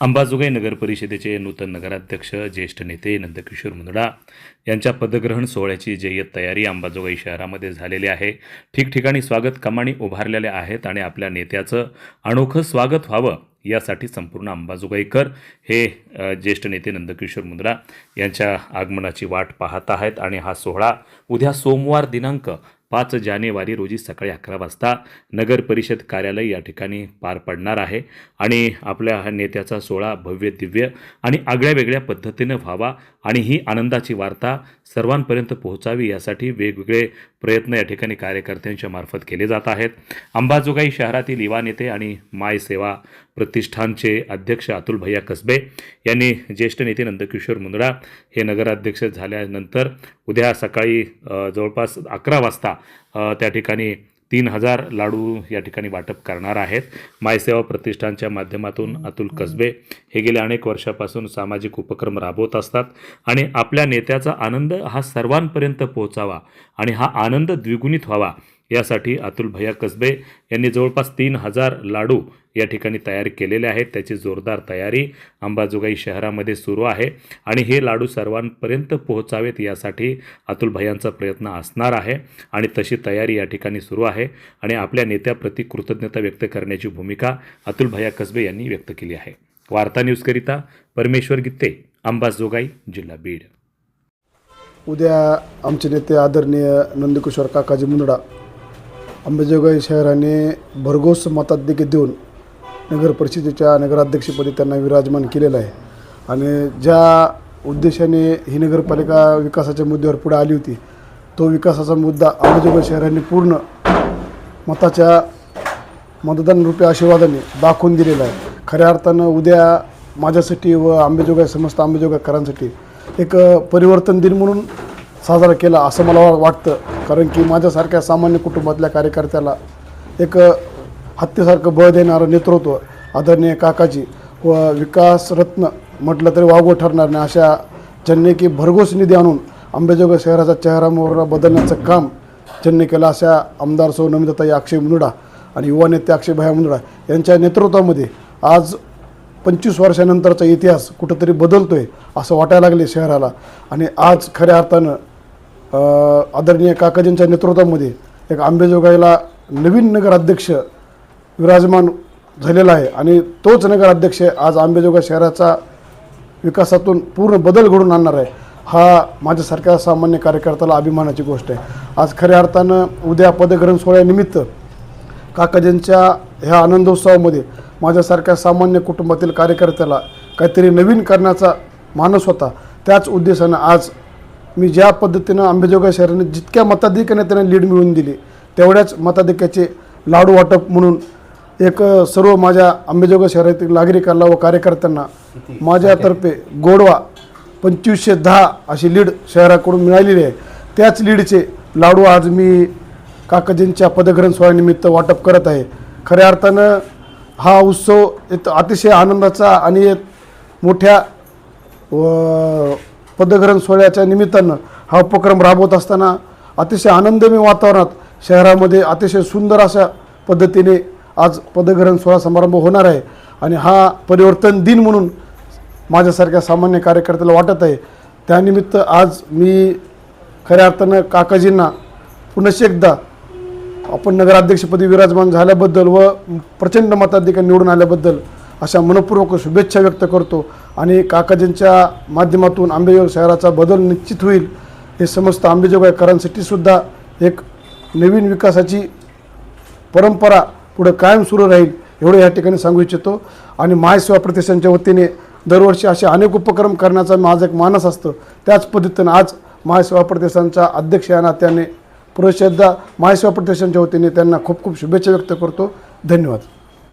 अंबाजोगाई नगर परिषदेचे नूतन नगराध्यक्ष ज्येष्ठ नेते नंदकिशोर मुंदडा यांच्या पदग्रहण सोहळ्याची जय्यत तयारी अंबाजोगाई शहरामध्ये झालेली आहे. ठिकठिकाणी स्वागत कमानी उभारलेल्या आहेत आणि आपल्या नेत्याचं अनोखं स्वागत व्हावं यासाठी संपूर्ण अंबाजोगाईकर हे ज्येष्ठ नेते नंदकिशोर मुंद्रा यांच्या आगमनाची वाट पाहत आहेत. आणि हा सोहळा उद्या सोमवार दिनांक पाच जानेवारी रोजी सकाळी अकरा वाजता नगर परिषद कार्यालय या ठिकाणी पार पडणार आहे आणि आपल्या हा नेत्याचा सोहळा भव्य दिव्य आणि आगळ्या वेगळ्या पद्धतीनं व्हावा आणि ही आनंदाची वार्ता सर्वांपर्यंत पोहोचावी यासाठी वेगवेगळे प्रयत्न या ठिकाणी कार्यकर्त्यांच्या मार्फत केले जात आहेत. अंबाजोगाई शहरातील युवा नेते आणि माय सेवा प्रतिष्ठानचे अध्यक्ष अतुल भैया कसबे यांनी ज्येष्ठ नेते नंदकिशोर मुंदडा हे नगराध्यक्ष झाल्यानंतर उद्या सकाळी जवळपास अकरा वाजता त्या ठिकाणी तीन हजार लाडू या ठिकाणी वाटप करणार आहेत. मायसेवा प्रतिष्ठानच्या माध्यमातून अतुल कसबे हे गेल्या अनेक वर्षापासून सामाजिक उपक्रम राबवत असतात आणि आपल्या नेत्याचा आनंद हा सर्वांपर्यंत पोहोचावा आणि हा आनंद द्विगुणित व्हावा यासाठी अतुल भैया कसबे यांनी जवळपास तीन हजार लाडू या ठिकाणी तयार केलेले आहेत. त्याची जोरदार तयारी अंबाजोगाई शहरामध्ये सुरू आहे आणि हे लाडू सर्वांपर्यंत पोहोचावेत यासाठी अतुल भैयांचा प्रयत्न असणार आहे आणि तशी तयारी या ठिकाणी सुरू आहे आणि आपल्या नेत्याप्रती कृतज्ञता व्यक्त करण्याची भूमिका अतुल भैया कसबे यांनी व्यक्त केली आहे. वार्ता न्यूजकरिता परमेश्वर गित्ते अंबाजोगाई जिल्हा बीड. उद्या आमचे नेते आदरणीय नंदकिशोर काकाजी मुंदडा अंबेजोगाई शहराने भरघोस मताधिक्य देऊन नगर परिषदेच्या नगराध्यक्षपदी त्यांना विराजमान केलेलं आहे. आणि ज्या उद्देशाने ही नगरपालिका विकासाच्या मुद्द्यावर पुढे आली होती तो विकासाचा मुद्दा अंबेजोगाई शहराने पूर्ण मताच्या मतदान रूपी आशीर्वादाने दाखवून दिलेला आहे. खऱ्या अर्थानं उद्या माझ्यासाठी व आंबेजोगाई समस्त आंबेजोगाईकरांसाठी एक परिवर्तन दिन म्हणून साजरा केला असं मला वाटतं. कारण की माझ्यासारख्या सामान्य कुटुंबातल्या कार्यकर्त्याला एक हत्तीसारखं बळ देणारं नेतृत्व आदरणीय काकाजी व विकास रत्न म्हटलं तरी वागवं ठरणार नाही. अशा ज्यांनी की भरघोस निधी आणून अंबेजोगाई शहराचा चेहरा मोहरा बदलण्याचं काम ज्यांनी केलं अशा आमदार सौ नमिताताई अक्षय मुंदडा आणि युवा नेते अक्षयभाया मुंदडा यांच्या नेतृत्वामध्ये आज पंचवीस वर्षानंतरचा इतिहास कुठंतरी बदलतो आहे असं वाटायला लागले शहराला. आणि आज खऱ्या अर्थानं आदरणीय काकाजींच्या नेतृत्वामध्ये एक आंबेजोगाईला नवीन नगराध्यक्ष विराजमान झालेला आहे आणि तोच नगराध्यक्ष आज आंबेजोगाई शहराचा विकासातून पूर्ण बदल घडून आणणार आहे हा माझ्यासारख्या सामान्य कार्यकर्त्याला अभिमानाची गोष्ट आहे. आज खऱ्या अर्थानं उद्या पदग्रहण सोहळ्यानिमित्त काकाजींच्या ह्या आनंदोत्सवामध्ये माझ्यासारख्या सामान्य कुटुंबातील कार्यकर्त्याला काहीतरी नवीन करण्याचा मानस होता. त्याच उद्देशानं आज मी ज्या पद्धतीनं अंबेजोगाई शहराने जितक्या मताधिक्याने त्याने लीड मिळवून दिली तेवढ्याच मताधिक्याचे लाडू वाटप म्हणून एक सर्व माझ्या अंबेजोगाई शहरातील नागरिकांना व कार्यकर्त्यांना माझ्यातर्फे गोडवा पंचवीसशे दहा अशी लीड शहराकडून मिळालेली आहे. त्याच लीडचे लाडू आज मी काकाजींच्या पदग्रहण सोहळ्यानिमित्त वाटप करत आहे. खऱ्या अर्थानं हा उत्सव एक अतिशय आनंदाचा आणि एक मोठ्या पदग्रहण सोहळ्याच्या निमित्तानं हा उपक्रम राबवत असताना अतिशय आनंदमय वातावरणात शहरामध्ये अतिशय सुंदर अशा पद्धतीने आज पदग्रहण सोहळा समारंभ होणार आहे. आणि हा परिवर्तन दिन म्हणून माझ्यासारख्या सामान्य कार्यकर्त्याला वाटत आहे. त्यानिमित्त आज मी खऱ्या अर्थानं काकाजींना पुनश एकदा आपण नगराध्यक्षपदी विराजमान झाल्याबद्दल व प्रचंड मताधिकार निवडून आल्याबद्दल अशा मनपूर्वक शुभेच्छा व्यक्त करतो आणि काकाजींच्या माध्यमातून आंबेजोगाई शहराचा बदल निश्चित होईल हे समस्त आंबेजोगाईकरांसाठी सुद्धा एक नवीन विकासाची परंपरा पुढे कायम सुरू राहील एवढं या ठिकाणी सांगू इच्छितो. आणि महासेवा प्रतिष्ठानच्या वतीने दरवर्षी असे अनेक उपक्रम करण्याचा माझा एक मानस असतो. त्याच पद्धतीनं आज महासेवा प्रतिष्ठानच्या अध्यक्ष या नात्याने पुरुष महासेवा प्रतिष्ठानच्या वतीने त्यांना खूप खूप शुभेच्छा व्यक्त करतो. धन्यवाद.